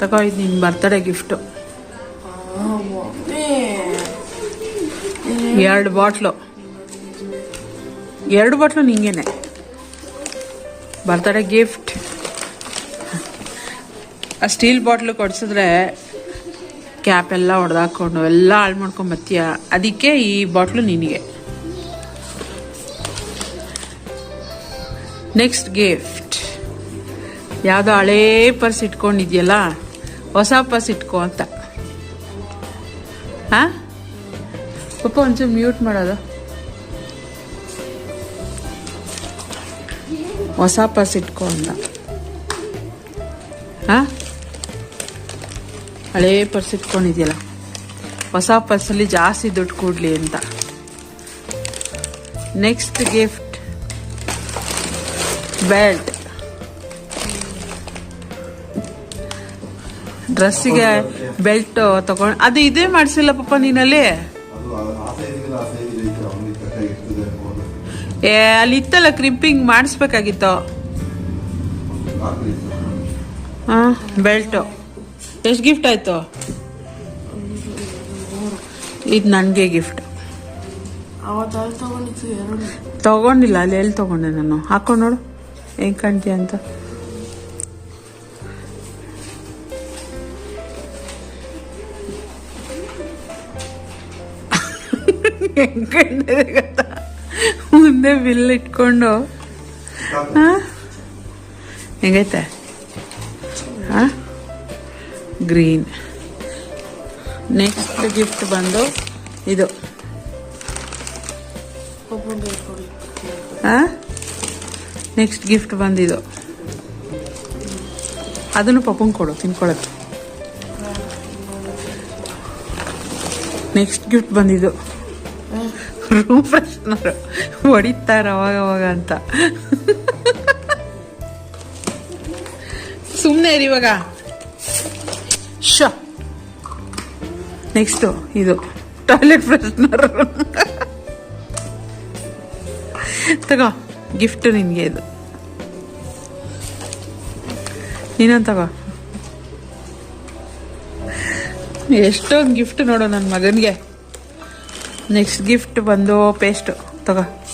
ತಗೋ, ಇದು ನಿನ್ನ ಬರ್ತಡೇ ಗಿಫ್ಟು ಎರಡು ಬಾಟ್ಲು. ಎರಡು ಬಾಟ್ಲು ನಿಂಗೇನೆ. ಬರ್ತಡೇ ಗಿಫ್ಟ್ ಆ ಸ್ಟೀಲ್ ಬಾಟ್ಲು ಕೊಡ್ಸಿದ್ರೆ ಕ್ಯಾಪ್ ಎಲ್ಲ ಹೊಡೆದಾಕೊಂಡು ಎಲ್ಲ ಹಾಳು ಮಾಡ್ಕೊಂಡು ಬರ್ತೀಯ ಅದಕ್ಕೆ ಈ ಬಾಟ್ಲು ನಿನಗೆ. ನೆಕ್ಸ್ಟ್ ಗಿಫ್ಟ್ ಯಾವುದೋ ಹಳೇ ಪರ್ಸ್ ಇಟ್ಕೊಂಡಿದ್ಯಲ್ಲ? ಹೊಸ ಪರ್ಸ್ ಇಟ್ಕೋ ಅಂತ. ಹಾಂ? ಪಪ್ಪ ಒಂಚೂರು ಮ್ಯೂಟ್ ಮಾಡೋದು. ಹೊಸ ಪರ್ಸ್ ಇಟ್ಕೋ ಅಂತ. ಹಾಂ? ಹಳೇ ಪರ್ಸ್ ಇಟ್ಕೊಂಡಿದ್ಯಲ್ಲ. ಹೊಸ ಪರ್ಸಲ್ಲಿ ಜಾಸ್ತಿ ದುಡ್ಡು ಕೂಡಲಿ ಅಂತ. ನೆಕ್ಸ್ಟ್ ಗಿಫ್ಟ್ ಬೆಲ್ಟ್ ಡ್ರೆಸ್ಸಿಗೆ ಬೆಲ್ಟ್ ತಗೊಂಡು ಅದು ಇದೇ ಮಾಡಿಸಿಲ್ಲ ಪಪ್ಪ ನೀನಲ್ಲಿ? ಏ, ಅಲ್ಲಿ ಇತ್ತಲ್ಲ ಕ್ರಿಂಪಿಂಗ್ ಮಾಡಿಸ್ಬೇಕಾಗಿತ್ತು. ಹಾಂ, ಬೆಲ್ಟು. ಎಷ್ಟು ಗಿಫ್ಟ್ ಆಯಿತು? ಇದು ನನಗೆ ಗಿಫ್ಟ್ ತಗೊಂಡಿಲ್ಲ, ಅಲ್ಲಿ ಎಲ್ಲಿ ತಗೊಂಡೆ ನಾನು? ಹಾಕೊಂಡು ನೋಡು, ಹೆಂಗೆ ಕಾಣ್ತೀಯ ಅಂತ. ಹೆಂಗ್ ಕಂಡಿದೆ ಗೊತ್ತಾ ಮುಂದೆ ಬಿಲ್ ಇಟ್ಕೊಂಡು? ಹೆಂಗೈತೆ? ಹಾಂ? ಗ್ರೀನ್. ನೆಕ್ಸ್ಟ್ ಗಿಫ್ಟ್ ಬಂದು ಇದು. ಹಾಂ? ನೆಕ್ಸ್ಟ್ ಗಿಫ್ಟ್ ಬಂದಿದ್ದು ಅದನ್ನು ಪಪ್ಪಂಗೆ ಕೊಡು, ತಿನ್ಕೊಳ್ಳೋದು. ನೆಕ್ಸ್ಟ್ ಗಿಫ್ಟ್ ಬಂದಿದ್ದು. ರೂಮ್ ಫ್ರೆಶ್ನರ್ ಹೊಡಿತಾರೆ ಅವಾಗ ಅವಾಗ ಅಂತ. ಸುಮ್ಮನೆ ಇರಿ ಇವಾಗ. ಶ. ನೆಕ್ಸ್ಟು ಇದು ಟಾಯ್ಲೆಟ್ ಫ್ರೆಶ್ನರ್ ತಗೋ ಗಿಫ್ಟ್ ನಿನಗೆ ಇದು. ನೀನು ತಗೋ. ಎಷ್ಟೊಂದು ಗಿಫ್ಟ್ ನೋಡು ನನ್ನ ಮಗನಿಗೆ. ನೆಕ್ಸ್ಟ್ ಗಿಫ್ಟ್ ಬಂದು ಪೇಸ್ಟು ತಗೋ.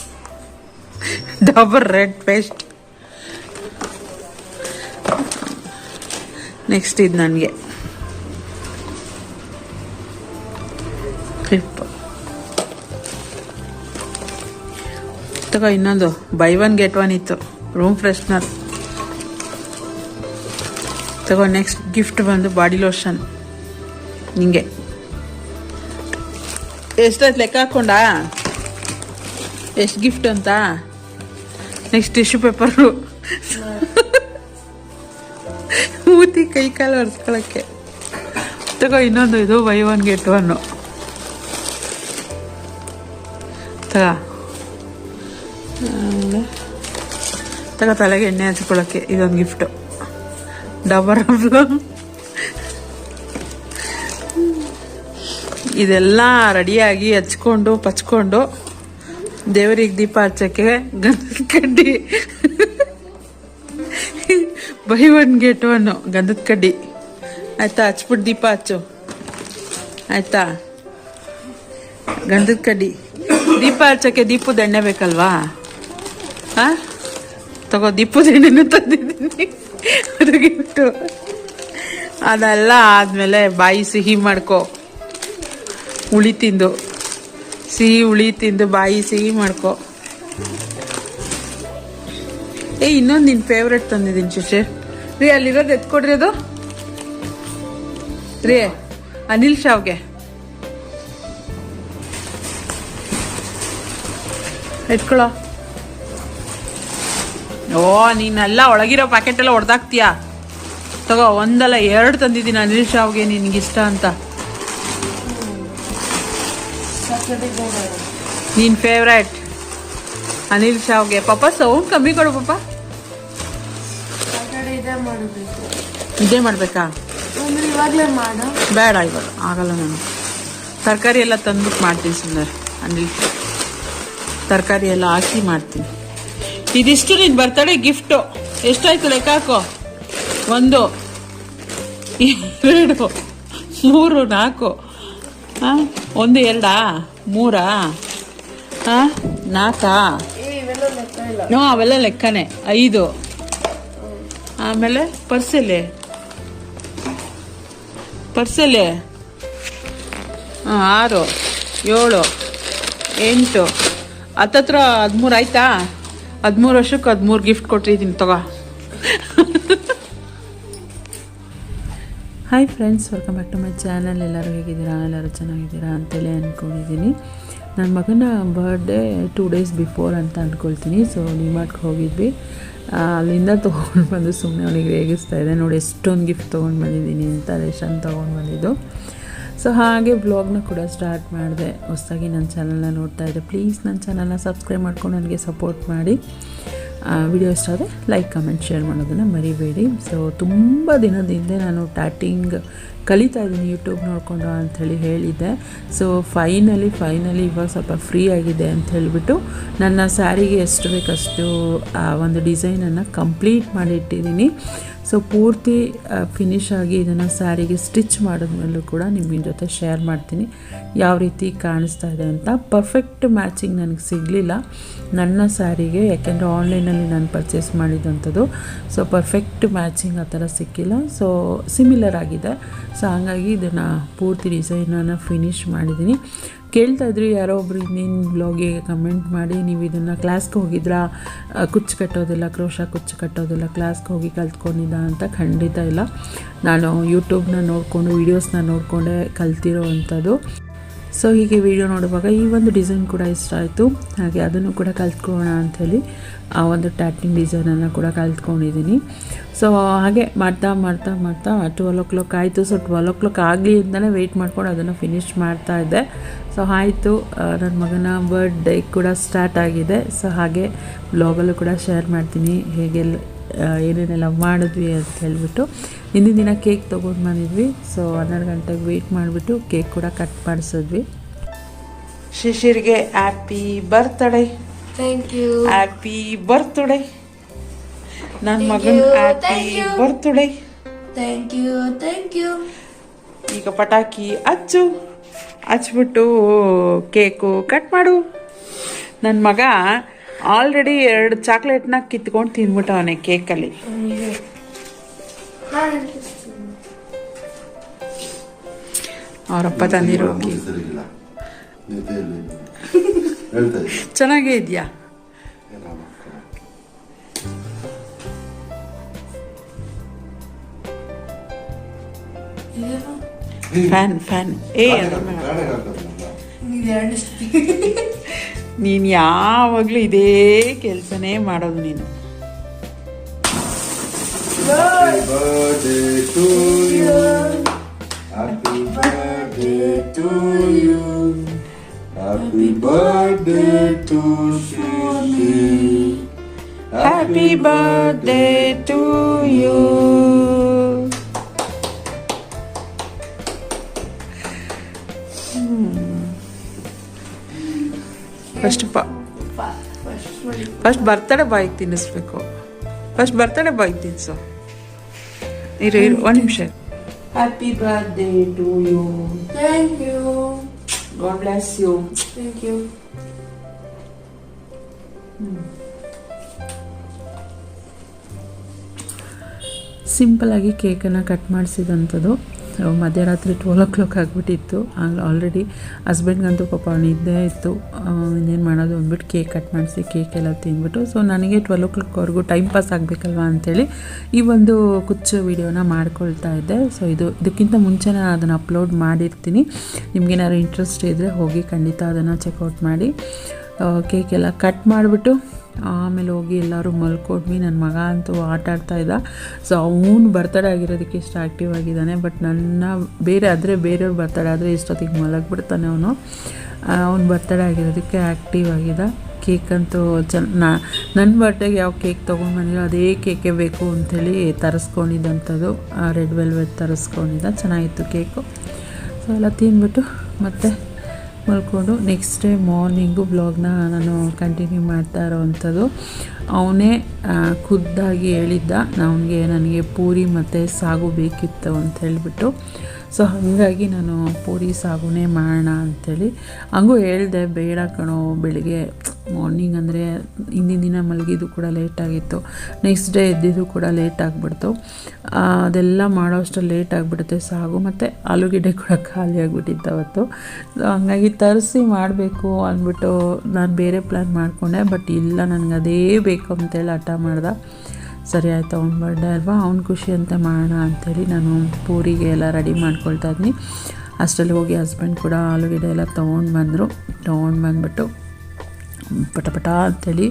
ಡಬಲ್ ರೆಡ್ ಪೇಸ್ಟ್ ನೆಕ್ಸ್ಟ್ ಇದು ನನಗೆ. ಕ್ಲಿಪ್ ತಗೋ ಇನ್ನೊಂದು. ಬೈ ಒನ್ ಗೆಟ್ ಒನ್ ಇತ್ತು. ರೂಮ್ ಫ್ರೆಶ್ನರ್ ತಗೋ ನೆಕ್ಸ್ಟ್ ಗಿಫ್ಟ್ ಬಂದು ಬಾಡಿ ಲೋಷನ್ ನಿಂಗೆ. ಎಷ್ಟಾಯ್ತು ಲೆಕ್ಕ ಹಾಕೊಂಡಾ ಎಷ್ಟು ಗಿಫ್ಟ್ ಅಂತ ನೆಕ್ಸ್ಟ್ ಟಿಶ್ಯೂ ಪೇಪರು ಮೂತಿ ಕೈ ಕಾಲು ಒರೆಸ್ಕೊಳಕ್ಕೆ ತಗೋ ಇನ್ನೊಂದು ಇದು ಬೈ ಒನ್ ಗೆಟ್ ಒನ್ನು ತಗೋ ತಗೋ ತಲೆಗೆ ಎಣ್ಣೆ ಹಚ್ಕೊಳ್ಳೋಕ್ಕೆ ಇದೊಂದು ಗಿಫ್ಟು ಡಬರ್ ಇದೆಲ್ಲ ರೆಡಿಯಾಗಿ ಹಚ್ಕೊಂಡು, ಪಚ್ಕೊಂಡು ದೇವರಿಗೆ ದೀಪ ಹಚ್ಚಕ್ಕೆ ಗಂಧದ ಕಡ್ಡಿ. ಬೈ ಒನ್ ಗೆಟ್ ಒನ್ ಗಂಧದ ಕಡ್ಡಿ. ಆಯ್ತಾ ಹಚ್ಬಿಟ್ಟು ದೀಪ ಹಚ್ಚು. ಆಯ್ತಾ? ಗಂಧದ ಕಡ್ಡಿ. ದೀಪ ಹಚ್ಚಕ್ಕೆ ದೀಪದ ಎಣ್ಣೆ ಬೇಕಲ್ವಾ? ಹಾ ತಗೋ, ದೀಪದ ಎಣ್ಣೆನೂ ತಂದಿದ್ದೀನಿ. ಅದಕ್ಕೆ ಅದೆಲ್ಲ ಆದಮೇಲೆ ಬಾಯಿ ಸಿಹಿ ಮಾಡ್ಕೊ. ಹುಳಿ ತಿಂದು ಸಿಹಿ ಹುಳಿ ತಿಂದು ಬಾಯಿ ಸಿಹಿ ಮಾಡ್ಕೊ. ಏ, ಇನ್ನೊಂದು ನಿನ್ನ ಫೇವ್ರೆಟ್ ತಂದಿದ್ದೀನಿ ಶಶಿ. ರೀ, ಅಲ್ಲಿರೋದು ಎತ್ಕೊಡ್ರಿ ಅದು. ರೀ, ಅನಿಲ್ ಶಾವ್ಗೆ. ಎತ್ಕೊಳ್ಳೋ ಓ, ನೀನೆಲ್ಲ ಒಳಗಿರೋ ಪ್ಯಾಕೆಟ್ ಎಲ್ಲ ಹೊಡೆದಾಕ್ತೀಯಾ ತಗೋ, ಒಂದಲ್ಲ ಎರಡು ತಂದಿದ್ದೀನಿ ಅನಿಲ್ ಶಾವ್ಗೆ ನಿನಗಿಷ್ಟ ಅಂತ. ಸಾಟರ್ಡೆ ನಿನ್ ಫೇವ್ರೆಟ್ ಅನಿಲ್ ಶಾವ್ಗೆ. ಪಾಪ ಸೌಂಡ್ ಕಮ್ಮಿ ಕೊಡು ಪಾಪ. ಇದೇ ಮಾಡಬೇಕು. ಬೇಡ ಇವಾಗ ಆಗಲ್ಲ ನಾನು. ತರಕಾರಿ ಎಲ್ಲ ತಂದ್ಬಿಟ್ಟು ಮಾಡ್ತೀನಿ ಸುಂದರ್ ಅನಿಲ್. ತರಕಾರಿ ಎಲ್ಲ ಹಾಕಿ ಮಾಡ್ತೀನಿ. ಇದಿಷ್ಟು ನಿನ್ ಬರ್ತಡೆ ಗಿಫ್ಟು ಎಷ್ಟಾಯ್ತು ಲೆಕ್ಕ ಹಾಕೋ ಒಂದು ಎರಡು ಮೂರು ನಾಲ್ಕು. ಹಾಂ ಒಂದು, ಎರಡಾ? ಮೂರಾ? ಹಾಂ ನಾಲ್ಕಾ ಹ್ಞೂ ಅವೆಲ್ಲ ಲೆಕ್ಕನೇ. ಐದು. ಆಮೇಲೆ ಪರ್ಸಲ್ಲಿ ಪರ್ಸಲ್ಲಿ ಹಾಂ ಆರು. ಏಳು. ಎಂಟು. ಹತ್ತತ್ರ ಹದಿಮೂರು ಆಯ್ತಾ? ಹದಿಮೂರು ವರ್ಷಕ್ಕೆ ಹದಿಮೂರು ಗಿಫ್ಟ್ ಕೊಟ್ಟಿದ್ದೀನಿ, ತಗೋ. Hi friends welcome back to my channel ಎಲ್ಲರೂ ಹೇಗಿದ್ದೀರಾ? ಎಲ್ಲರೂ ಚೆನ್ನಾಗಿದ್ದೀರಾ ಅಂತೇಳಿ ಅಂದ್ಕೊಂಡಿದ್ದೀನಿ ನನ್ನ ಮಗನ ಬರ್ಡೇ ಟೂ ಡೇಸ್ ಬಿಫೋರ್ ಅಂತ ಅಂದ್ಕೊಳ್ತೀನಿ ಸೊ ಡಿಮಾರ್ಟ್ಗೆ ಹೋಗಿದ್ವಿ. ಅಲ್ಲಿಂದ ತೊಗೊಂಡು ಬಂದು ಸುಮ್ಮನೆ ಅವನಿಗೆ ರೇಗಿಸ್ತಾ ಇದೆ ನೋಡಿ, ಎಷ್ಟೊಂದು ಗಿಫ್ಟ್ ತೊಗೊಂಡು ಬಂದಿದ್ದೀನಿ ಅಂತ, ರೇಷನ್ ತೊಗೊಂಡು ಬಂದಿದ್ದು. ಸೊ ಹಾಗೆ ಬ್ಲಾಗ್ನ ಕೂಡ ಸ್ಟಾರ್ಟ್ ಮಾಡಿದೆ. ಹೊಸದಾಗಿ ನನ್ನ ಚಾನಲ್ನ ನೋಡ್ತಾ ಇದ್ದೆ ಪ್ಲೀಸ್ ನನ್ನ ಚಾನಲ್ನ ಸಬ್ಸ್ಕ್ರೈಬ್ ಮಾಡ್ಕೊಂಡು, ನನಗೆ ಸಪೋರ್ಟ್ ಮಾಡಿ. ವಿಡಿಯೋ ಇಷ್ಟ ಆದರೆ ಲೈಕ್ ಕಮೆಂಟ್ ಶೇರ್ ಮಾಡೋದನ್ನು ಮರಿಬೇಡಿ. ಸೊ ತುಂಬ ದಿನದ ಹಿಂದೆ ನಾನು ಟ್ಯಾಟಿಂಗ್ ಕಲಿತಾ ಇದ್ದೀನಿ ಯೂಟ್ಯೂಬ್ ನೋಡಿಕೊಂಡು ಅಂಥೇಳಿ ಹೇಳಿದ್ದೆ. ಸೊ ಫೈನಲಿ ಫೈನಲಿ ಇವಾಗ ಸ್ವಲ್ಪ ಫ್ರೀ ಆಗಿದೆ ಅಂತ ಹೇಳಿಬಿಟ್ಟು ನನ್ನ ಸ್ಯಾರಿಗೆ ಎಷ್ಟು ಬೇಕಷ್ಟು, ಆ, ಒಂದು ಡಿಸೈನನ್ನು ಕಂಪ್ಲೀಟ್ ಮಾಡಿ ಇಟ್ಟಿದ್ದೀನಿ ಸೊ ಪೂರ್ತಿ ಫಿನಿಶ್ ಆಗಿ ಇದನ್ನು ಸ್ಯಾರಿಗೆ ಸ್ಟಿಚ್ ಮಾಡಿದ್ಮೇಲೂ ಕೂಡ ನಿಮ್ಮ ಜೊತೆ ಶೇರ್ ಮಾಡ್ತೀನಿ. ಯಾವ ರೀತಿ ಕಾಣಿಸ್ತಾ ಇದೆ ಅಂತ. ಪರ್ಫೆಕ್ಟ್ ಮ್ಯಾಚಿಂಗ್ ನನಗೆ ಸಿಗಲಿಲ್ಲ. ನನ್ನ ಸ್ಯಾರಿಗೆ, ಯಾಕೆಂದರೆ ಆನ್ಲೈನಲ್ಲಿ ನಾನು ಪರ್ಚೇಸ್ ಮಾಡಿದಂಥದ್ದು. ಸೊ ಪರ್ಫೆಕ್ಟ್ ಮ್ಯಾಚಿಂಗ್ ಆ ಥರ ಸಿಕ್ಕಿಲ್ಲ. ಸೊ ಸಿಮಿಲರ್ ಆಗಿದೆ. ಸೊ ಹಾಗಾಗಿ ಇದನ್ನು ಪೂರ್ತಿ ಡಿಸೈನನ್ನು ಫಿನಿಶ್ ಮಾಡಿದ್ದೀನಿ. ಕೇಳ್ತಾ ಇದ್ರಿ ಯಾರೋ ಒಬ್ರು ಇನ್ನೇನು ಬ್ಲಾಗಿಗೆ ಕಮೆಂಟ್ ಮಾಡಿ, ನೀವು ಇದನ್ನು ಕ್ಲಾಸ್ಗೆ ಹೋಗಿದ್ರಾ? ಕುಚ್ಚು ಕಟ್ಟೋದಿಲ್ಲ, ಕ್ರೋಶ ಕುಚ್ಚು ಕಟ್ಟೋದಿಲ್ಲ ಕ್ಲಾಸ್ಗೆ ಹೋಗಿ ಕಲ್ತ್ಕೊಂಡಿದ್ದ ಅಂತ ಖಂಡಿತ ಇಲ್ಲ. ನಾನು ಯೂಟ್ಯೂಬ್ನ ನೋಡಿಕೊಂಡು ವೀಡಿಯೋಸ್ನ ನೋಡಿಕೊಂಡೇ ಕಲ್ತಿರೋ ಅಂಥದ್ದು. ಸೊ ಹೀಗೆ ವಿಡಿಯೋ ನೋಡುವಾಗ ಈ ಒಂದು ಡಿಸೈನ್ ಕೂಡ ಇಷ್ಟ ಆಯಿತು. ಹಾಗೆ ಅದನ್ನು ಕೂಡ ಕಲ್ತ್ಕೊಳ್ಳೋಣ ಅಂಥೇಳಿ ಆ ಒಂದು ಟ್ಯಾಟಿಂಗ್ ಡಿಸೈನನ್ನು ಕೂಡ ಕಲ್ತ್ಕೊಂಡಿದ್ದೀನಿ. ಸೊ ಹಾಗೆ ಮಾಡ್ತಾ ಮಾಡ್ತಾ ಮಾಡ್ತಾ ಟ್ವೆಲ್ ಓ ಕ್ಲಾಕ್ ಆಯಿತು. ಸೊ ಟ್ವೆಲ್ ಓ ಕ್ಲಾಕ್ ಆಗಲಿ ಅಂತಲೇ ವೆಯ್ಟ್ ಮಾಡ್ಕೊಂಡು ಅದನ್ನು ಫಿನಿಷ್ ಮಾಡ್ತಾ ಇದ್ದೆ. ಸೊ ಆಯಿತು. ನನ್ನ ಮಗನ ಬರ್ಡೇ ಕೂಡ ಸ್ಟಾರ್ಟ್ ಆಗಿದೆ. ಸೊ ಹಾಗೆ ಬ್ಲಾಗಲ್ಲೂ ಕೂಡ ಶೇರ್ ಮಾಡ್ತೀನಿ. ಹೇಗೆಲ್ಲ ಏನೇನೆಲ್ಲ ಮಾಡಿದ್ವಿ ಅಂತ ಹೇಳ್ಬಿಟ್ಟು ಹಿಂದಿನ ದಿನ ಕೇಕ್ ತೊಗೊಂಡು ಬಂದಿದ್ವಿ. ಸೊ ಹನ್ನೆರಡು ಗಂಟೆಗೆ ವೆಯ್ಟ್ ಮಾಡಿಬಿಟ್ಟು ಕೇಕ್ ಕೂಡ ಕಟ್ ಮಾಡಿಸಿದ್ವಿ. ಶಿಶಿರ್ಗೆ happy birthday thank you happy birthday ನನ್ನ ಮಗನ happy birthday thank you thank you ಈಗ ಪಟಾಕಿ ಹಚ್ಚು. ಹಚ್ಬಿಟ್ಟು ಕೇಕು ಕಟ್ ಮಾಡು. ನನ್ನ ಮಗ ಆಲ್ರೆಡಿ ಎರಡು ಚಾಕ್ಲೇಟ್ನ ಕಿತ್ಕೊಂಡು ತಿಂದ್ಬಿಟ್ಟವನೆ ಕೇಕಲ್ಲಿ. ಅವರಪ್ಪ ತಂದಿರೋ ಚೆನ್ನಾಗೇ ಇದೆಯಾ. ಫ್ಯಾನ್ ಫ್ಯಾನ್ ಏ ನೀನು ಯಾವಾಗಲೂ ಇದೇ ಕೆಲಸನೇ ಮಾಡೋದು ನೀನು Happy birthday to you. First ಪ ಫಸ್ಟ್ ಬರ್ತಡೆ ಬಾಯಿಗೆ ತಿನ್ನಿಸ್ಬೇಕು. ಫಸ್ಟ್ ಬರ್ತಡೇ ಬಾಯಿಗೆ ತಿನ್ಸು. ಇರು ಇರು ಒಂದು ನಿಮಿಷ. Happy birthday to you thank you God bless you thank you ಸಿಂಪಲಾಗಿ ಕೇಕನ್ನು ಕಟ್ ಮಾಡಿಸಿದಂಥದ್ದು. ಮಧ್ಯರಾತ್ರಿ ಟ್ವೆಲ್ ಓ ಕ್ಲಾಕ್ ಆಗಿಬಿಟ್ಟಿತ್ತು. ಆಗ ಆಲ್ರೆಡಿ ಹಸ್ಬೆಂಡ್ಗಂತೂ ಪಾಪ ನಿದ್ದೆ ಇತ್ತು. ಇನ್ನೇನು ಮಾಡೋದು ಅಂದ್ಬಿಟ್ಟು ಕೇಕ್ ಕಟ್ ಮಾಡಿಸಿ ಕೇಕ್ ಎಲ್ಲ ತಿಂದ್ಬಿಟ್ಟು. ಸೊ ನನಗೆ ಟ್ವೆಲ್ ಓ ಕ್ಲಾಕ್ವರೆಗೂ ಟೈಮ್ ಪಾಸ್ ಆಗಬೇಕಲ್ವಾ ಅಂಥೇಳಿ ಈ ಒಂದು ಕುಚ್ಚು ವಿಡಿಯೋನ ಮಾಡ್ಕೊಳ್ತಾ ಇದ್ದೆ. ಸೊ ಇದು, ಇದಕ್ಕಿಂತ ಮುಂಚೆ ನಾನು ಅದನ್ನು ಅಪ್ಲೋಡ್ ಮಾಡಿರ್ತೀನಿ. ನಿಮಗೇನಾದ್ರು ಇಂಟ್ರೆಸ್ಟ್ ಇದ್ದರೆ ಹೋಗಿ ಖಂಡಿತ ಅದನ್ನು ಚೆಕ್ಔಟ್ ಮಾಡಿ. ಕೇಕ್ ಎಲ್ಲ ಕಟ್ ಮಾಡಿಬಿಟ್ಟು ಆಮೇಲೆ ಹೋಗಿ ಎಲ್ಲರೂ ಮಲ್ಕೊಡ್ವಿ. ನನ್ನ ಮಗ ಅಂತೂ ಆಟ ಆಡ್ತಾ ಇದ್ದ. ಸೊ ಅವನು ಬರ್ತಡೇ ಆಗಿರೋದಕ್ಕೆ ಇಷ್ಟು ಆ್ಯಕ್ಟಿವ್ ಆಗಿದ್ದಾನೆ. ಬಟ್ ನನ್ನ ಬೇರೆ ಆದರೆ ಬೇರೆಯವ್ರು ಬರ್ತಡೇ ಆದರೆ ಇಷ್ಟೊತ್ತಿಗೆ ಮಲಗಿಬಿಡ್ತಾನೆ ಅವನು. ಅವ್ನು ಬರ್ತಡೇ ಆಗಿರೋದಕ್ಕೆ ಆ್ಯಕ್ಟಿವ್ ಆಗಿದ್ದ. ಕೇಕ್ ಅಂತೂ ಚೆನ್ನ ನನ್ನ ಬರ್ಡೇಗೆ ಯಾವ ಕೇಕ್ ತೊಗೊಂಡು ಬಂದಿರೋ ಅದೇ ಕೇಕೆ ಬೇಕು ಅಂಥೇಳಿ ತರಿಸ್ಕೊಂಡಿದ್ದಂಥದ್ದು. Red velvet ತರಿಸ್ಕೊಂಡಿದ್ದ. ಚೆನ್ನಾಗಿತ್ತು ಕೇಕು ಸೊ ಎಲ್ಲ ತಿಂದ್ಬಿಟ್ಟು ಮತ್ತೆ ಮಲ್ಕೊಂಡು ನೆಕ್ಸ್ಟ್ ಡೇ ಮಾರ್ನಿಂಗು ಬ್ಲಾಗ್ನ ನಾನು ಕಂಟಿನ್ಯೂ ಮಾಡ್ತಾ ಇರೋವಂಥದ್ದು. ಅವನೇ ಖುದ್ದಾಗಿ ಹೇಳಿದ್ದ ನನಗೆ ನನಗೆ ಪೂರಿ ಮತ್ತು ಸಾಗು ಬೇಕಿತ್ತು ಅಂತ ಹೇಳಿಬಿಟ್ಟು. ಸೊ ಹಾಗಾಗಿ ನಾನು ಪೂರಿ ಸಾಗುನೇ ಮಾಡೋಣ ಅಂಥೇಳಿ ಹಂಗೂ ಹೇಳಿದೆ, ಬೇಡ ಕಣೋ, ಬೆಳಿಗ್ಗೆ ಮಾರ್ನಿಂಗ್ ಅಂದರೆ ಹಿಂದಿನ ದಿನ ಮಲಗಿದ್ದು ಕೂಡ ಲೇಟ್ ಆಗಿತ್ತು. ನೆಕ್ಸ್ಟ್ ಡೇ ಎದ್ದಿದ್ದು ಕೂಡ ಲೇಟ್ ಆಗಿಬಿಡ್ತು. ಅದೆಲ್ಲ ಮಾಡೋ ಅಷ್ಟು ಲೇಟ್ ಆಗಿಬಿಡುತ್ತೆ, ಸಾಗು. ಮತ್ತು ಆಲೂಗೆಡ್ಡೆ ಕೂಡ ಖಾಲಿ ಆಗಿಬಿಟ್ಟಿತ್ತು ಅವತ್ತು. ಹಂಗಾಗಿ ತರಿಸಿ ಮಾಡಬೇಕು ಅಂದ್ಬಿಟ್ಟು ನಾನು ಬೇರೆ ಪ್ಲ್ಯಾನ್ ಮಾಡಿಕೊಂಡೆ ಬಟ್ ಇಲ್ಲ, ನನಗೆ ಅದೇ ಬೇಕು ಅಂತೇಳಿ ಹಠ ಮಾಡ್ದೆ. ಸರಿ ಆಯಿತು, ಅವ್ನ ಬರ್ಡೇ ಅಲ್ವಾ? ಅವ್ನ ಖುಷಿ ಅಂತ ಮಾಡೋಣ ಅಂಥೇಳಿ ನಾನು ಪೂರಿಗೆ ಎಲ್ಲ ರೆಡಿ ಮಾಡ್ಕೊಳ್ತಾ ಇದ್ದೀನಿ ಅಷ್ಟರಲ್ಲಿ ಹೋಗಿ ಹಸ್ಬೆಂಡ್ ಕೂಡ ಆಲೂಗೆಡ್ಡೆ ಎಲ್ಲ ತೊಗೊಂಡು ಬಂದರು. ತೊಗೊಂಡು ಬಂದ್ಬಿಟ್ಟು ಪಟ ಪಟ ಅಂತೇಳಿ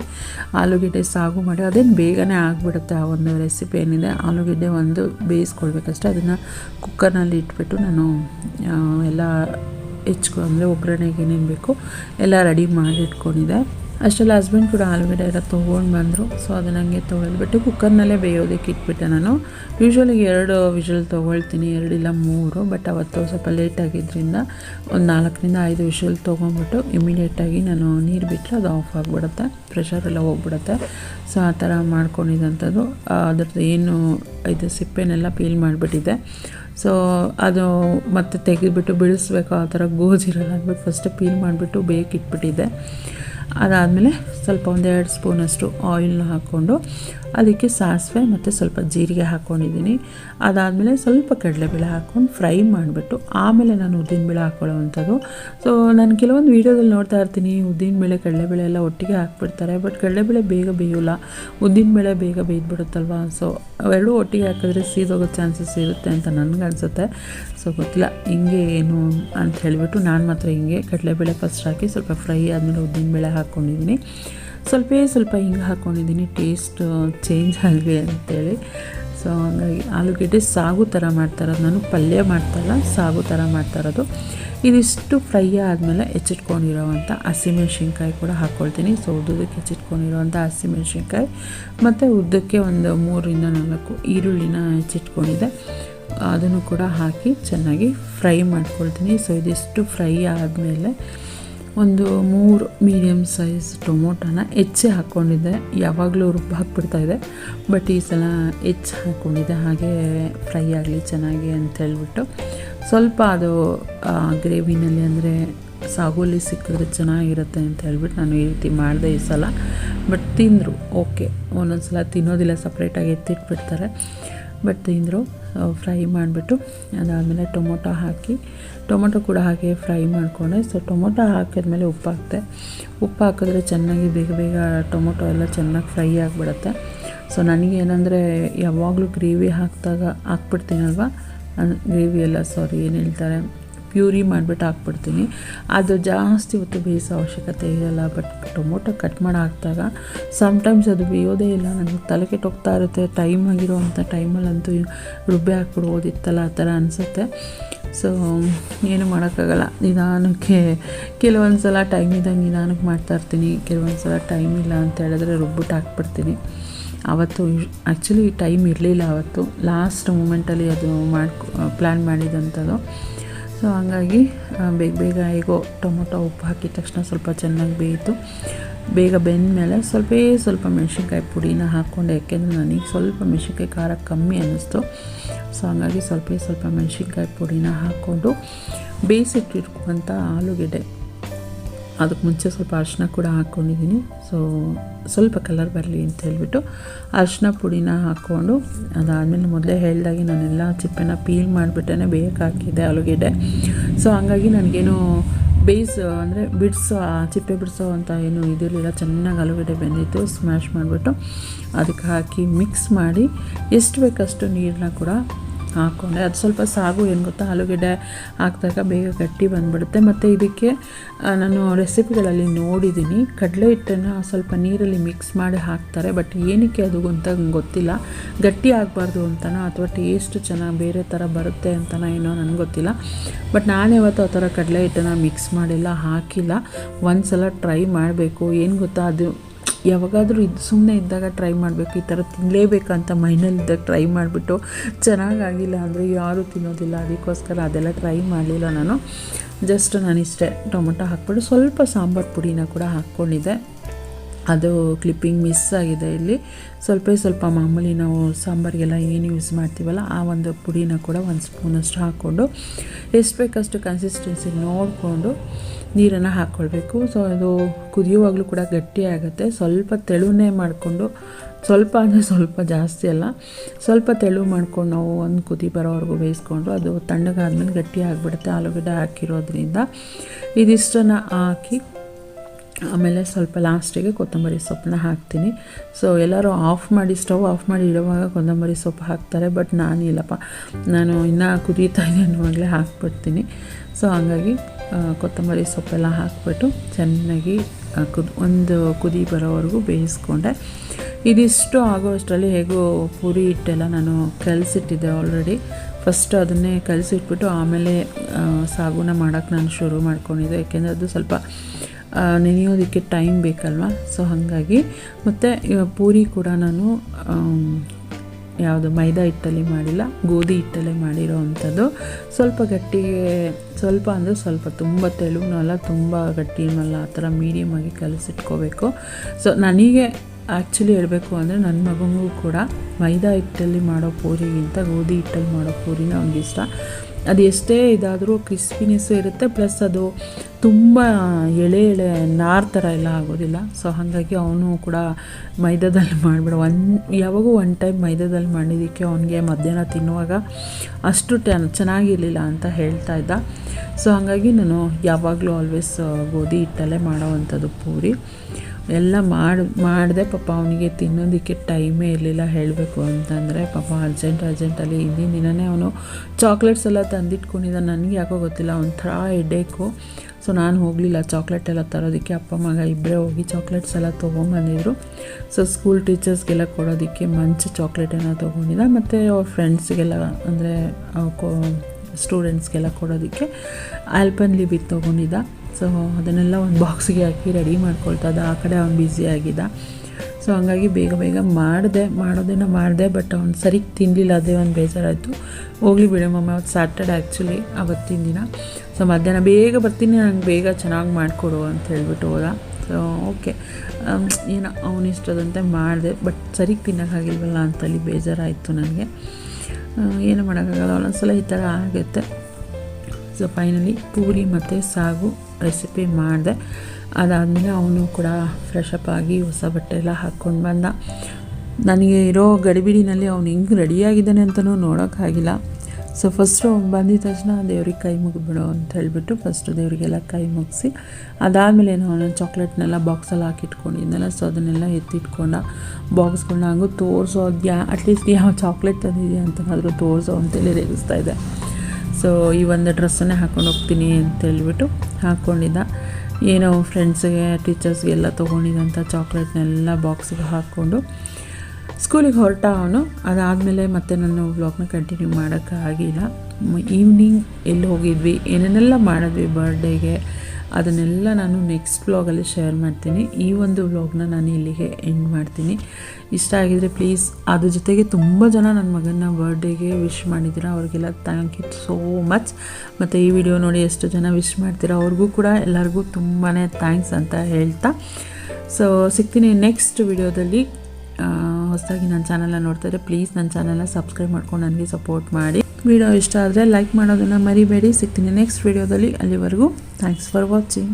ಆಲೂಗೆಡ್ಡೆ ಸಾಗು ಮಾಡಿ ಅದೇನು ಬೇಗನೆ ಆಗಿಬಿಡುತ್ತೆ ಆ ಒಂದು ರೆಸಿಪಿ ಏನಿದೆ, ಆಲೂಗೆಡ್ಡೆ ಒಂದು ಬೇಯಿಸ್ಕೊಳ್ಬೇಕಷ್ಟೆ. ಅದನ್ನು ಕುಕ್ಕರ್ನಲ್ಲಿ ಇಟ್ಬಿಟ್ಟು ನಾನು ಎಲ್ಲ ಹೆಚ್ಕೊ ಅಂದರೆ ಒಗ್ಗರಣೆಗೆ ಏನೇನು ಬೇಕು ಎಲ್ಲ ರೆಡಿ ಮಾಡಿ ಇಟ್ಕೊಂಡಿದ್ದೆ. ಅಷ್ಟೆಲ್ಲ ಹಸ್ಬೆಂಡ್ ಕೂಡ ಆಲೂಗಡ್ಡೆ ಎಲ್ಲ ತೊಗೊಂಡು ಬಂದರು. ಸೊ ಅದನ್ನ ಹಂಗೆ ತೊಗೊಳ್ಬಿಟ್ಟು ಕುಕ್ಕರ್ನಲ್ಲೇ ಬೇಯೋದಕ್ಕೆ ಇಟ್ಬಿಟ್ಟೆ ನಾನು. ಯೂಶ್ವಲಿ ಎರಡು ವಿಷಲ್ ತೊಗೊಳ್ತೀನಿ ಎರಡಿಲ್ಲ ಮೂರು ಬಟ್ ಅವತ್ತು ಸ್ವಲ್ಪ ಲೇಟ್ ಆಗಿದ್ದರಿಂದ ಒಂದು ನಾಲ್ಕರಿಂದ ಐದು ವಿಷಲ್ ತೊಗೊಂಡ್ಬಿಟ್ಟು ಇಮಿಡಿಯೇಟಾಗಿ ನಾನು ನೀರು ಬಿಟ್ಟರೆ ಅದು ಆಫ್ ಆಗಿಬಿಡುತ್ತೆ ಪ್ರೆಷರ್ ಎಲ್ಲ ಹೋಗ್ಬಿಡುತ್ತೆ. ಸೊ ಆ ಥರ ಮಾಡ್ಕೊಂಡಿದ್ದಂಥದ್ದು. ಅದ್ರದ್ದು ಏನು, ಇದು ಸಿಪ್ಪೆನೆಲ್ಲ ಪೀಲ್ ಮಾಡಿಬಿಟ್ಟಿದೆ ಸೊ ಅದು ಮತ್ತೆ ತೆಗೆದುಬಿಟ್ಟು ಬಿಡಿಸ್ಬೇಕು, ಆ ಥರ ಗೋಜಿರಲ್ಲ ಅಂದ್ಬಿಟ್ಟು ಫಸ್ಟ್ ಪೀಲ್ ಮಾಡಿಬಿಟ್ಟು ಬೇಕಿಟ್ಬಿಟ್ಟಿದ್ದೆ. ಅದಾದಮೇಲೆ ಸ್ವಲ್ಪ ಒಂದೆರಡು ಸ್ಪೂನಷ್ಟು ಆಯಿಲ್ನ ಹಾಕ್ಕೊಂಡು ಅದಕ್ಕೆ ಸಾಸಿವೆ ಮತ್ತು ಸ್ವಲ್ಪ ಜೀರಿಗೆ ಹಾಕ್ಕೊಂಡಿದ್ದೀನಿ ಅದಾದಮೇಲೆ ಸ್ವಲ್ಪ ಕಡಲೆಬೇಳೆ ಹಾಕ್ಕೊಂಡು ಫ್ರೈ ಮಾಡಿಬಿಟ್ಟು ಆಮೇಲೆ ನಾನು ಉದ್ದಿನಬೇಳೆ ಹಾಕ್ಕೊಳ್ಳೋವಂಥದ್ದು ಸೊ ನಾನು ಕೆಲವೊಂದು ವೀಡಿಯೋದಲ್ಲಿ ನೋಡ್ತಾ ಇರ್ತೀನಿ, ಉದ್ದಿನಬೇಳೆ, ಕಡಲೆಬೇಳೆ ಎಲ್ಲ ಒಟ್ಟಿಗೆ ಹಾಕ್ಬಿಡ್ತಾರೆ ಬಟ್ ಕಡಲೆಬೇಳೆ ಬೇಗ ಬೇಯೋಲ್ಲ. ಉದ್ದಿನಬೇಳೆ ಬೇಗ ಬೇಯ್ದುಬಿಡುತ್ತಲ್ವ? ಸೊ ಅವೆರಡೂ ಒಟ್ಟಿಗೆ ಹಾಕಿದ್ರೆ ಸೀದೋಗೋ ಚಾನ್ಸಸ್ ಇರುತ್ತೆ ಅಂತ ನನಗೆ ಅನಿಸುತ್ತೆ. ಸೊ ಗೊತ್ತಿಲ್ಲ, ಹಿಂಗೆ ಏನು ಅಂತ ಹೇಳಿಬಿಟ್ಟು ನಾನು ಮಾತ್ರ ಹಿಂಗೆ ಕಡಲೆಬೇಳೆ ಫಸ್ಟ್ ಹಾಕಿ ಸ್ವಲ್ಪ ಫ್ರೈ ಆದಮೇಲೆ ಉದ್ದಿನಬೇಳೆ ಹಾಕ್ಕೊಂಡಿದ್ದೀನಿ ಸ್ವಲ್ಪೇ ಸ್ವಲ್ಪ ಹಿಂಗೆ ಹಾಕ್ಕೊಂಡಿದ್ದೀನಿ ಟೇಸ್ಟ್ ಚೇಂಜ್ ಆಗಲಿ ಅಂತೇಳಿ. ಸೊ ಹಂಗಾಗಿ ಆಲೂಗೆಡ್ಡೆ ಸಾಗು ಥರ ಮಾಡ್ತಾ ಇರೋದು. ನಾನು ಪಲ್ಯ ಮಾಡ್ತಾರಲ್ಲ ಸಾಗು ಥರ ಮಾಡ್ತಾ ಇರೋದು. ಇದಿಷ್ಟು ಫ್ರೈ ಆದಮೇಲೆ ಹೆಚ್ಚಿಟ್ಕೊಂಡಿರೋವಂಥ ಹಸಿಮೆಣ್ಸಿನ್ಕಾಯಿ ಕೂಡ ಹಾಕ್ಕೊಳ್ತೀನಿ ಸೊ ಉದ್ದಕ್ಕೆ ಹೆಚ್ಚಿಟ್ಕೊಂಡಿರೋವಂಥ ಹಸಿಮೆಣ್ಸಿನ್ಕಾಯಿ ಮತ್ತು ಉದ್ದಕ್ಕೆ ಒಂದು ಮೂರರಿಂದ ನಾಲ್ಕು ಈರುಳ್ಳಿನ ಹೆಚ್ಚಿಟ್ಕೊಂಡಿದ್ದೆ ಅದನ್ನು ಕೂಡ ಹಾಕಿ ಚೆನ್ನಾಗಿ ಫ್ರೈ ಮಾಡ್ಕೊಳ್ತೀನಿ. ಸೊ ಇದಿಷ್ಟು ಫ್ರೈ ಆದಮೇಲೆ ಒಂದು ಮೂರು ಮೀಡಿಯಮ್ ಸೈಜ್ ಟೊಮೊಟೊನ ಹೆಚ್ಚೆ ಹಾಕ್ಕೊಂಡಿದ್ದೆ. ಯಾವಾಗಲೂ ರುಬ್ಬು ಇದೆ. ಬಟ್ ಈ ಸಲ ಹೆಚ್ಚು ಹಾಕ್ಕೊಂಡಿದ್ದೆ. ಹಾಗೆ ಫ್ರೈ ಆಗಲಿ, ಚೆನ್ನಾಗಿ ಅಂತ ಹೇಳ್ಬಿಟ್ಟು. ಸ್ವಲ್ಪ ಅದು ಗ್ರೇವಿನಲ್ಲಿ ಅಂದರೆ ಸಾಗುಲಿ ಸಿಕ್ಕಿದ್ರೆ ಚೆನ್ನಾಗಿರುತ್ತೆ ಅಂತ ಹೇಳ್ಬಿಟ್ಟು ನಾನು ಈ ರೀತಿ ಮಾಡಿದೆ ಈ ಸಲ. ಬಟ್ ತಿಂದರು ಓಕೆ ಒಂದೊಂದು ಸಲ ತಿನ್ನೋದಿಲ್ಲ ಸಪ್ರೇಟಾಗಿ ಎತ್ತಿಟ್ಬಿಡ್ತಾರೆ. ಬಟ್ ತಿಂದರು. ಫ್ರೈ ಮಾಡಿಬಿಟ್ಟು ಅದಾದಮೇಲೆ ಟೊಮೊಟೊ ಹಾಕಿ, ಟೊಮೊಟೊ ಕೂಡ ಹಾಕಿ ಫ್ರೈ ಮಾಡಿಕೊಂಡೆ. ಸೊ ಟೊಮೊಟೊ ಹಾಕಿದ್ಮೇಲೆ ಉಪ್ಪು ಹಾಕಿದೆ ಉಪ್ಪು ಹಾಕಿದ್ರೆ ಚೆನ್ನಾಗಿ ಬೇಗ ಬೇಗ ಟೊಮೊಟೊ ಎಲ್ಲ ಚೆನ್ನಾಗಿ ಫ್ರೈ ಆಗಿಬಿಡುತ್ತೆ. ಸೊ ನನಗೆ ಏನಂದರೆ ಯಾವಾಗಲೂ ಗ್ರೇವಿ ಹಾಕಿದಾಗ ಹಾಕ್ಬಿಡ್ತೀನಲ್ವ? ಗ್ರೇವಿ ಎಲ್ಲ ಸಾರಿ ಏನು ಹೇಳ್ತಾರೆ? ಪ್ಯೂರಿ ಮಾಡಿಬಿಟ್ಟು ಹಾಕ್ಬಿಡ್ತೀನಿ. ಅದು ಜಾಸ್ತಿ ಹೊತ್ತು ಬೇಯಿಸೋ ಅವಶ್ಯಕತೆ ಇರಲ್ಲ ಬಟ್ ಟೊಮೊಟೊ ಕಟ್ ಮಾಡಿ ಹಾಕಿದಾಗ ಸಮ್ಟೈಮ್ಸ್ ಅದು ಬೇಯೋದೇ ಇಲ್ಲ. ನನಗೆ ತಲೆ ಕೆಟ್ಟೋಗ್ತಾ ಇರುತ್ತೆ ಟೈಮ್ ಆಗಿರೋವಂಥ ಟೈಮಲ್ಲಂತೂ ರುಬ್ಬೆ ಹಾಕ್ಬಿಡ್ಬೋದಿತ್ತಲ್ಲ ಆ ಥರ ಅನಿಸುತ್ತೆ. ಸೊ ಏನು ಮಾಡೋಕ್ಕಾಗಲ್ಲ. ನಿಧಾನಕ್ಕೆ ಕೆಲವೊಂದು ಸಲ ಟೈಮ್ ಇದ್ದಂಗೆ ನಿಧಾನಕ್ಕೆ ಮಾಡ್ತಾ ಇರ್ತೀನಿ. ಕೆಲವೊಂದು ಸಲ ಟೈಮ್ ಇಲ್ಲ ಅಂತ ಹೇಳಿದ್ರೆ ರುಬ್ಬಿಟ್ಟು ಹಾಕ್ಬಿಡ್ತೀನಿ. ಆವತ್ತು ಆ್ಯಕ್ಚುಲಿ ಟೈಮ್ ಇರಲಿಲ್ಲ ಆವತ್ತು ಲಾಸ್ಟ್ ಮೂಮೆಂಟಲ್ಲಿ ಅದು ಮಾಡ್ಕೊ ಪ್ಲ್ಯಾನ್ ಮಾಡಿದಂಥದ್ದು ಸೊ ಹಂಗಾಗಿ ಬೇಗ ಬೇಗ ಹೇಗೋ ಟೊಮೊಟೊ ಉಪ್ಪು ಹಾಕಿದ ತಕ್ಷಣ ಸ್ವಲ್ಪ ಚೆನ್ನಾಗಿ ಬೇಯಿತು. ಬೇಗ ಬೆಂದಮೇಲೆ ಮೇಲೆ ಸ್ವಲ್ಪ ಮೆಣಸಿನ್ಕಾಯಿ ಪುಡಿನ ಹಾಕ್ಕೊಂಡೆ. ಯಾಕೆಂದರೆ ನನಗೆ ಸ್ವಲ್ಪ ಮೆಣಸಿನ್ಕಾಯಿ ಖಾರ ಕಮ್ಮಿ ಅನ್ನಿಸ್ತು. ಸೊ ಹಂಗಾಗಿ ಸ್ವಲ್ಪ ಸ್ವಲ್ಪ ಮೆಣಸಿನ್ಕಾಯಿ ಪುಡಿನ ಹಾಕ್ಕೊಂಡು ಬೇಯಿಸಿಟ್ಟಿರುವಂಥ ಆಲೂಗೆಡ್ಡೆ. ಅದಕ್ಕೆ ಮುಂಚೆ ಸ್ವಲ್ಪ ಅರಿಶಿನ ಕೂಡ ಹಾಕ್ಕೊಂಡಿದ್ದೀನಿ ಸೊ ಸ್ವಲ್ಪ ಕಲರ್ ಬರಲಿ ಅಂತ ಹೇಳಿಬಿಟ್ಟು ಅರಿಶಿನ ಪುಡಿನ ಹಾಕ್ಕೊಂಡು ಅದಾದಮೇಲೆ ಮೊದಲೇ ಹೇಳ್ದಾಗೆ ನಾನೆಲ್ಲ ಚಿಪ್ಪೆನ ಪೀಲ್ ಮಾಡಿಬಿಟ್ಟೇ ಬೇಯಕ್ಕೆ ಹಾಕಿದ್ದೆ ಆಲೂಗೆಡ್ಡೆ. ಸೊ ಹಂಗಾಗಿ ನನಗೇನು ಬೇಯಿಸ್, ಅಂದರೆ ಬಿಡಿಸೋ, ಆ ಚಿಪ್ಪೆ ಬಿಡಿಸೋ ಅಂತ ಏನು ಇದಿರಲಿಲ್ಲ. ಚೆನ್ನಾಗಿ ಆಲೂಗಡ್ಡೆ ಬೆಂದಿತ್ತು ಸ್ಮ್ಯಾಶ್ ಮಾಡಿಬಿಟ್ಟು ಅದಕ್ಕೆ ಹಾಕಿ ಮಿಕ್ಸ್ ಮಾಡಿ ಎಷ್ಟು ಬೇಕಷ್ಟು ನೀರನ್ನ ಕೂಡ ಹಾಕ್ಕೊಂಡೆ ಅದು ಸ್ವಲ್ಪ ಸಾಗು, ಏನು ಗೊತ್ತಾ? ಆಲೂಗೆಡ್ಡೆ ಹಾಕಿದಾಗ ಬೇಗ ಗಟ್ಟಿ ಬಂದ್ಬಿಡುತ್ತೆ. ಮತ್ತು ಇದಕ್ಕೆ ನಾನು ರೆಸಿಪಿಗಳಲ್ಲಿ ನೋಡಿದ್ದೀನಿ ಕಡಲೆ ಹಿಟ್ಟನ್ನು ಸ್ವಲ್ಪ ನೀರಲ್ಲಿ ಮಿಕ್ಸ್ ಮಾಡಿ ಹಾಕ್ತಾರೆ, ಬಟ್ ಏನಕ್ಕೆ ಅದು ಅಂತ ಗೊತ್ತಿಲ್ಲ. ಗಟ್ಟಿ ಆಗಬಾರ್ದು ಅಂತನೋ, ಅಥವಾ ಟೇಸ್ಟ್ ಚೆನ್ನಾಗಿ ಬೇರೆ ಥರ ಬರುತ್ತೆ ಅಂತನೋ ಏನೋ ನನಗೆ ಗೊತ್ತಿಲ್ಲ. ಬಟ್ ನಾನು ಯಾವತ್ತೂ ಆ ಥರ ಕಡಲೆ ಹಿಟ್ಟನ್ನು ಮಿಕ್ಸ್ ಮಾಡಿಲ್ಲ, ಹಾಕಿಲ್ಲ. ಒಂದು ಸಲ ಟ್ರೈ ಮಾಡಬೇಕು. ಏನು ಗೊತ್ತಾ? ಅದು ಯಾವಾಗಾದರೂ ಇದು ಸುಮ್ಮನೆ ಇದ್ದಾಗ ಟ್ರೈ ಮಾಡಬೇಕು, ಈ ಥರ ತಿನ್ನಲೇಬೇಕಂತ ಮೈನಲ್ಲಿದ್ದಾಗ ಟ್ರೈ ಮಾಡಿಬಿಟ್ಟು ಚೆನ್ನಾಗಾಗಿಲ್ಲ ಅಂದರೆ ಯಾರೂ ತಿನ್ನೋದಿಲ್ಲ, ಅದಕ್ಕೋಸ್ಕರ ಅದೆಲ್ಲ ಟ್ರೈ ಮಾಡಲಿಲ್ಲ ನಾನು. ಜಸ್ಟ್ ನಾನಿಷ್ಟೇ ಟೊಮೊಟೊ ಹಾಕ್ಬಿಟ್ಟು ಸ್ವಲ್ಪ ಸಾಂಬಾರು ಪುಡಿನ ಕೂಡ ಹಾಕ್ಕೊಂಡಿದ್ದೆ. ಅದು ಕ್ಲಿಪ್ಪಿಂಗ್ ಮಿಸ್ ಆಗಿದೆ ಇಲ್ಲಿ. ಸ್ವಲ್ಪ ಸ್ವಲ್ಪ ಮಾಮೂಲಿ ನಾವು ಸಾಂಬಾರಿಗೆಲ್ಲ ಏನು ಯೂಸ್ ಮಾಡ್ತೀವಲ್ಲ, ಆ ಒಂದು ಪುಡಿನ ಕೂಡ ಒಂದು ಸ್ಪೂನಷ್ಟು ಹಾಕ್ಕೊಂಡು, ಎಷ್ಟು ಬೇಕಷ್ಟು ಕನ್ಸಿಸ್ಟೆನ್ಸಿ ನೋಡಿಕೊಂಡು ನೀರನ್ನು ಹಾಕ್ಕೊಳ್ಬೇಕು ಸೊ ಅದು ಕುದಿಯುವಾಗಲೂ ಕೂಡ ಗಟ್ಟಿ ಆಗುತ್ತೆ. ಸ್ವಲ್ಪ ತೆಳುನೇ ಮಾಡಿಕೊಂಡು, ಸ್ವಲ್ಪ ಅಂದರೆ ಸ್ವಲ್ಪ ಜಾಸ್ತಿ ಅಲ್ಲ, ಸ್ವಲ್ಪ ತೆಳು ಮಾಡ್ಕೊಂಡು ನಾವು ಒಂದು ಕುದಿ ಬರೋವರೆಗೂ ಬೇಯಿಸ್ಕೊಂಡು, ಅದು ತಣ್ಣಗಾದ್ಮೇಲೆ ಗಟ್ಟಿ ಆಗಿಬಿಡುತ್ತೆ. ಆಲೂಗಡ್ಡೆ ಹಾಕಿರೋದ್ರಿಂದ ಇದಿಷ್ಟನ್ನು ಹಾಕಿ ಆಮೇಲೆ ಸ್ವಲ್ಪ ಲಾಸ್ಟಿಗೆ ಕೊತ್ತಂಬರಿ ಸೊಪ್ಪನ್ನ ಹಾಕ್ತೀನಿ. ಸೊ ಎಲ್ಲರೂ ಆಫ್ ಮಾಡಿ ಸ್ಟವ್ ಆಫ್ ಮಾಡಿ ಇಡುವಾಗ ಕೊತ್ತಂಬರಿ ಸೊಪ್ಪು ಹಾಕ್ತಾರೆ ಬಟ್ ನಾನು ಇಲ್ಲಪ್ಪ. ನಾನು ಇನ್ನೂ ಕುದೀತಾ ಇದೆ ಅನ್ನುವಾಗಲೇ ಹಾಕ್ಬಿಡ್ತೀನಿ. ಸೊ ಹಂಗಾಗಿ ಕೊತ್ತಂಬರಿ ಸೊಪ್ಪೆಲ್ಲ ಹಾಕ್ಬಿಟ್ಟು ಚೆನ್ನಾಗಿ ಕುದ್, ಒಂದು ಕುದಿ ಬರೋವರೆಗೂ ಬೇಯಿಸ್ಕೊಂಡೆ. ಇದಿಷ್ಟು ಆಗೋ ಅಷ್ಟರಲ್ಲಿ ಹೇಗೋ ಪೂರಿ ಹಿಟ್ಟೆಲ್ಲ ನಾನು ಕಲಸಿಟ್ಟಿದ್ದೆ ಆಲ್ರೆಡಿ ಫಸ್ಟ್ ಅದನ್ನೇ ಕಲಸಿಟ್ಬಿಟ್ಟು ಆಮೇಲೆ ಸಾಗುನ ಮಾಡೋಕ್ಕೆ ನಾನು ಶುರು ಮಾಡ್ಕೊಂಡಿದ್ದೆ. ಯಾಕೆಂದರೆ ಅದು ಸ್ವಲ್ಪ ನೆನೆಯೋದಕ್ಕೆ ಟೈಮ್ ಬೇಕಲ್ವ? ಸೊ ಹಾಗಾಗಿ ಮತ್ತು ಪೂರಿ ಕೂಡ ನಾನು ಯಾವುದು ಮೈದಾ ಹಿಟ್ಟಲ್ಲಿ ಮಾಡಿಲ್ಲ, ಗೋಧಿ ಹಿಟ್ಟಲ್ಲೇ ಮಾಡಿರೋ ಅಂಥದ್ದು. ಸ್ವಲ್ಪ ಗಟ್ಟಿಗೆ, ಸ್ವಲ್ಪ ಅಂದರೆ ಸ್ವಲ್ಪ, ತುಂಬ ತೆಳುವೂ ಅಲ್ಲ, ತುಂಬ ಗಟ್ಟಿನಲ್ಲ ಆ ಥರ ಮೀಡಿಯಮಾಗಿ ಕಲಸಿಟ್ಕೋಬೇಕು. ಸೊ ನನಗೆ ಆ್ಯಕ್ಚುಲಿ ಹೇಳಬೇಕು ಅಂದರೆ ನನ್ನ ಮಗನಿಗೂ ಕೂಡ ಮೈದಾ ಹಿಟ್ಟಲ್ಲಿ ಮಾಡೋ ಪೂರಿಗಿಂತ ಗೋಧಿ ಹಿಟ್ಟಲ್ಲಿ ಮಾಡೋ ಪೂರಿನ ಅವನಿಗೆ ಇಷ್ಟ ಅದು ಎಷ್ಟೇ ಇದಾದರೂ ಕ್ರಿಸ್ಪಿನೆಸ್ಸು ಇರುತ್ತೆ ಪ್ಲಸ್ ಅದು ತುಂಬ ಎಳೆ ಎಳೆ ನಾರ್ ಥರ ಎಲ್ಲ ಆಗೋದಿಲ್ಲ. ಸೊ ಹಾಗಾಗಿ ಅವನು ಕೂಡ ಮೈದಾದಲ್ಲಿ ಮಾಡಿಬಿಡ. ಒನ್, ಯಾವಾಗೂ ಒನ್ ಟೈಮ್ ಮೈದಾದಲ್ಲಿ ಮಾಡಿದ್ದಕ್ಕೆ ಅವನಿಗೆ ಮಧ್ಯಾಹ್ನ ತಿನ್ನುವಾಗ ಅಷ್ಟು ಟನ್, ಚೆನ್ನಾಗಿರಲಿಲ್ಲ ಅಂತ ಹೇಳ್ತಾ ಇದ್ದ. ಸೊ ಹಾಗಾಗಿ ನಾನು ಯಾವಾಗಲೂ ಆಲ್ವೇಸ್ ಗೋಧಿ ಹಿಟ್ಟಲ್ಲೇ ಮಾಡೋವಂಥದ್ದು ಪೂರಿ. ಎಲ್ಲ ಮಾಡಿ, ಮಾಡಿದೆ ಪಾಪ ಅವನಿಗೆ ತಿನ್ನೋದಕ್ಕೆ ಟೈಮೇ ಇರಲಿಲ್ಲ. ಹೇಳಬೇಕು ಅಂತಂದರೆ ಪಾಪ ಅರ್ಜೆಂಟ್ ಅರ್ಜೆಂಟಲ್ಲಿ ಇದ್ದೀನಿ ದಿನವೇ ಅವನು ಚಾಕ್ಲೇಟ್ಸ್ ಎಲ್ಲ ತಂದಿಟ್ಕೊಂಡಿದ್ದ. ನನಗೆ ಯಾಕೋ ಗೊತ್ತಿಲ್ಲ, ಒಂಥರ ಎಡೇಕು ಸೊ ನಾನು ಹೋಗಲಿಲ್ಲ ಚಾಕ್ಲೇಟ್ ಎಲ್ಲ ತರೋದಕ್ಕೆ. ಅಪ್ಪ, ಮಗ ಇಬ್ಬರೇ ಹೋಗಿ ಚಾಕ್ಲೇಟ್ಸ್ ಎಲ್ಲ ತೊಗೊಂಬಂದಿದ್ರು. ಸೊ ಸ್ಕೂಲ್ ಟೀಚರ್ಸ್ಗೆಲ್ಲ ಕೊಡೋದಕ್ಕೆ ಮಂಚ ಚಾಕ್ಲೇಟನ್ನು ತೊಗೊಂಡಿದ್ದ. ಮತ್ತು ಅವ್ರ ಫ್ರೆಂಡ್ಸ್ಗೆಲ್ಲ ಅಂದರೆ ಸ್ಟೂಡೆಂಟ್ಸ್ಗೆಲ್ಲ ಕೊಡೋದಕ್ಕೆ ಆಲ್ಪನ್ಲಿ ಬಿತ್ತು ತೊಗೊಂಡಿದ್ದ. ಸೊ ಅದನ್ನೆಲ್ಲ ಒಂದು ಬಾಕ್ಸಿಗೆ ಹಾಕಿ ರೆಡಿ ಮಾಡ್ಕೊಳ್ತಾ ಇದ್ದ. ಆ ಕಡೆ ಅವ್ನು ಬ್ಯುಸಿ ಆಗಿದ್ದ. ಸೊ ಹಂಗಾಗಿ ಬೇಗ ಬೇಗ ಮಾಡಿದೆ, ಮಾಡೋದನ್ನು ಮಾಡಿದೆ ಬಟ್ ಅವ್ನು ಸರಿ ತಿನ್ನಲಿಲ್ಲ ಅದೇ ಒಂದು ಬೇಜಾರಾಯಿತು. ಹೋಗ್ಲಿ ಬಿಡಿ ಮಮ್ಮ ಅವತ್ತು ಸ್ಯಾಟರ್ಡೆ ಆ್ಯಕ್ಚುಲಿ ಅವತ್ತಿನ ದಿನ. ಸೊ ಮಧ್ಯಾಹ್ನ ಬೇಗ ಬರ್ತೀನಿ, ನಂಗೆ ಬೇಗ ಚೆನ್ನಾಗಿ ಮಾಡಿಕೊಡು ಅಂತ ಹೇಳ್ಬಿಟ್ಟು ಹೋದ. ಸೊ ಓಕೆ ಏನೋ ಅವನಿಷ್ಟದಂತೆ ಮಾಡಿದೆ ಬಟ್ ಸರಿಗೆ ತಿನ್ನೋಕ್ಕಾಗಿಲ್ವಲ್ಲ ಅಂತಲ್ಲಿ ಬೇಜಾರಾಯಿತು ನನಗೆ. ಏನು ಮಾಡೋಕ್ಕಾಗಲ್ಲ. ಒಂದೊಂದ್ಸಲ ಈ ಥರ ಆಗುತ್ತೆ. ಸೊ ಫೈನಲಿ ಪೂರಿ ಮತ್ತು ಸಾಗು ರೆಸಿಪಿ ಮಾಡಿದೆ. ಅದಾದಮೇಲೆ ಅವನು ಕೂಡ ಫ್ರೆಶ್ ಅಪ್ ಆಗಿ ಹೊಸ ಬಟ್ಟೆ ಎಲ್ಲ ಹಾಕ್ಕೊಂಡು ಬಂದ. ನನಗೆ ಇರೋ ಗಡಿಬಿಡಿನಲ್ಲಿ ಅವನು ಹೆಂಗೆ ರೆಡಿಯಾಗಿದ್ದಾನೆ ಅಂತಲೂ ನೋಡೋಕ್ಕಾಗಿಲ್ಲ ಸೊ ಫಸ್ಟು ಅವ್ನು ಬಂದಿದ ತಕ್ಷಣ ದೇವ್ರಿಗೆ ಕೈ ಮುಗಿಬಿಡು ಅಂತ ಹೇಳಿಬಿಟ್ಟು ಫಸ್ಟು ದೇವರಿಗೆಲ್ಲ ಕೈ ಮುಗಿಸಿ, ಅದಾದಮೇಲೆ ನಾನು ಚಾಕ್ಲೇಟ್ನೆಲ್ಲ ಬಾಕ್ಸಲ್ಲಿ ಹಾಕಿಟ್ಕೊಂಡಿದ್ದೆಲ್ಲ ಸೊ ಅದನ್ನೆಲ್ಲ ಎತ್ತಿಟ್ಕೊಂಡ. ಬಾಕ್ಸ್ಗಳನ್ನ ಹಂಗೂ ತೋರಿಸೋ ಯಾ ಅಟ್ಲೀಸ್ಟ್ ಯಾವ ಚಾಕ್ಲೇಟ್ ತಂದಿದೆಯಾ ಅಂತನಾದರೂ ತೋರಿಸೋ ಅಂತೇಳಿ ರೇಗಿಸ್ತಾ ಇದೆ ಸೊ ಈ ಒಂದು ಡ್ರೆಸ್ಸನ್ನೇ ಹಾಕ್ಕೊಂಡು ಹೋಗ್ತೀನಿ ಅಂತ ಹೇಳ್ಬಿಟ್ಟು ಹಾಕ್ಕೊಂಡಿದ್ದ ಏನೋ ಫ್ರೆಂಡ್ಸ್ಗೆ ಟೀಚರ್ಸ್ಗೆಲ್ಲ ತೊಗೊಂಡಿದ್ದಂಥ ಚಾಕ್ಲೇಟ್ನೆಲ್ಲ ಬಾಕ್ಸಿಗೆ ಹಾಕ್ಕೊಂಡು ಸ್ಕೂಲಿಗೆ ಹೊರಟ ಅವನು. ಅದಾದಮೇಲೆ ಮತ್ತೆ ನಾನು ವ್ಲಾಗ್ನ ಕಂಟಿನ್ಯೂ ಮಾಡೋಕ್ಕಾಗಿಲ್ಲ. ಈವ್ನಿಂಗ್ ಎಲ್ಲಿ ಹೋಗಿದ್ವಿ, ಏನೇನೆಲ್ಲ ಮಾಡಿದ್ವಿ ಬರ್ಡೇಗೆ ಅದನ್ನೆಲ್ಲ ನಾನು ನೆಕ್ಸ್ಟ್ ವ್ಲಾಗಲ್ಲಿ ಶೇರ್ ಮಾಡ್ತೀನಿ. ಈ ಒಂದು ವ್ಲಾಗ್ನ ನಾನು ಇಲ್ಲಿಗೆ ಎಂಡ್ ಮಾಡ್ತೀನಿ. ಇಷ್ಟ ಆಗಿದರೆ ಪ್ಲೀಸ್ ಅದ್ರ ಜೊತೆಗೆ ತುಂಬ ಜನ ನನ್ನ ಮಗನ ಬರ್ಡೇಗೆ ವಿಶ್ ಮಾಡಿದ್ದೀರಾ. ಅವ್ರಿಗೆಲ್ಲ ಥ್ಯಾಂಕ್ ಯು ಸೋ ಮಚ್ ಮತ್ತು ಈ ವಿಡಿಯೋ ನೋಡಿ ಎಷ್ಟು ಜನ ವಿಶ್ ಮಾಡ್ತೀರಾ. ಅವ್ರಿಗೂ ಕೂಡ ಎಲ್ಲರಿಗೂ ತುಂಬಾ ಥ್ಯಾಂಕ್ಸ್ ಅಂತ ಹೇಳ್ತಾ. ಸೊ ಸಿಗ್ತೀನಿ ನೆಕ್ಸ್ಟ್ ವಿಡಿಯೋದಲ್ಲಿ ಹೊಸದಾಗಿ ನನ್ನ ಚಾನಲ್ನ ನೋಡ್ತಾರೆ ಪ್ಲೀಸ್ ನನ್ನ ಚಾನಲ್ನ ಸಬ್ಸ್ಕ್ರೈಬ್ ಮಾಡ್ಕೊಂಡು ನನಗೆ ಸಪೋರ್ಟ್ ಮಾಡಿ. ವಿಡಿಯೋ ಇಷ್ಟ ಆದರೆ ಲೈಕ್ ಮಾಡೋದನ್ನು ಮರಿಬೇಡಿ. ಸಿಗ್ತೀನಿ ನೆಕ್ಸ್ಟ್ ವಿಡಿಯೋದಲ್ಲಿ ಅಲ್ಲಿವರೆಗೂ ಥ್ಯಾಂಕ್ಸ್ ಫಾರ್ ವಾಚಿಂಗ್